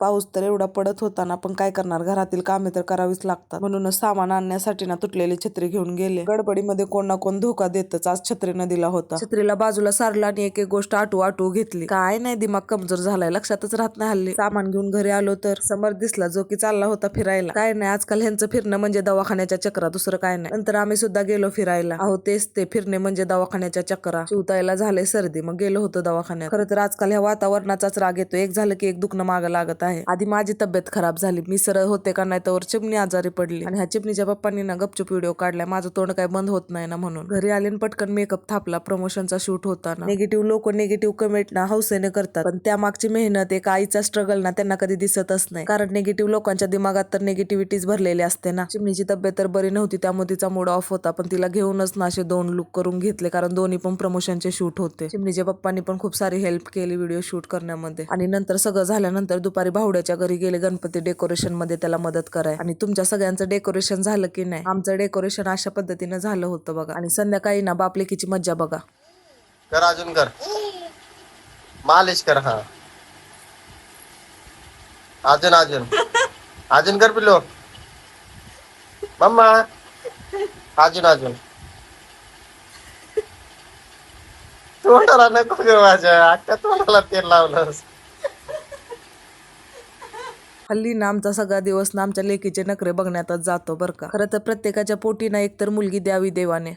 पाऊस तर एवढा पडत होता ना पण काय करणार? घरातील कामे तर करावीच लागतात. म्हणूनच सामान आणण्यासाठी ना तुटलेली छत्री घेऊन गेले. गडबडीमध्ये कोण ना कोण धोका देतच आज छत्रीनं दिला होता. छत्रीला बाजूला सारला आणि एक एक गोष्ट आटू आटू घेतली. काय नाही दिमाग कमजोर झालाय. लक्षातच राहत नाही हल्ली. सामान घेऊन घरी आलो तर समर दिसला जो की चालला होता फिरायला. काय नाही आजकाल ह्यांचं फिरणं म्हणजे दवाखान्याच्या चक्रा दुसरं काय नाही. नंतर आम्ही सुद्धा गेलो फिरायला. अहो तेच ते फिरणे म्हणजे दवाखान्याच्या चक्रा. शिवतायला झाले सर्दी मग गेलो होतो दवाखान्यात. खरं तर आजकाल ह्या वातावरणाचाच राग येतो एक झालं की एक दुखणं मागं लागत आहे. आधी माझी तब्येत खराब झाली. मी सरळ होते का नाही तर चिमणी आजारी पडली. आणि ह्या चिमणीच्या पप्पांनी ना गपचूप व्हिडिओ काढलाय. माझं तोंड काय बंद होत नाही ना म्हणून. घरी आले आणि पटकन मेकअप थापला प्रमोशनचा शूट होता ना. निगेटिव्ह लोक निगेटिव्ह कमेंट ना हौसेने करतात. पण त्या मागची मेहनत एक आईचा स्ट्रगल ना त्यांना कधी दिसतच नाही. कारण निगेटिव्ह लोकांच्या दिमागात तर निगेटिव्हिटीज भरलेली असते ना. चिमणीची तब्येत तर बरी नव्हती. त्यामुळे तिचा मूड ऑफ होता. पण तिला घेऊनच ना असे दोन लुक करून घेतले. कारण दोन्ही पण प्रमोशनचे शूट होते. चिमणीच्या पप्पांनी पण खूप सारी हेल्प केली व्हिडिओ शूट करण्यामध्ये. आणि नंतर सगळं झाल्यानंतर दुपारी भावड्याच्या घरी गेले गणपती डेकोरेशनमध्ये त्याला मदत कराय. आणि तुमच्या सगळ्यांचं डेकोरेशन झालं की नाही? आमचं डेकोरेशन अशा पद्धतीनं झालं होतं बघा. आणि संध्याकाळी ना बापलेकीची मज्जा बघा. कर अजून कर. मालिश कर हा. अजून अजून. अजून कर पिलो मम्मा. अजून अजून. तोंडाला नको ग माझ्या. अख्ख्या तोंडाला तेल लावलंस. हल्ली ना आमचा सगळा दिवस ना आमच्या लेकीचे नखरे बघण्यातच जातो बरं का? खरं तर प्रत्येकाच्या पोटी ना एकतर मुलगी द्यावी देवाने.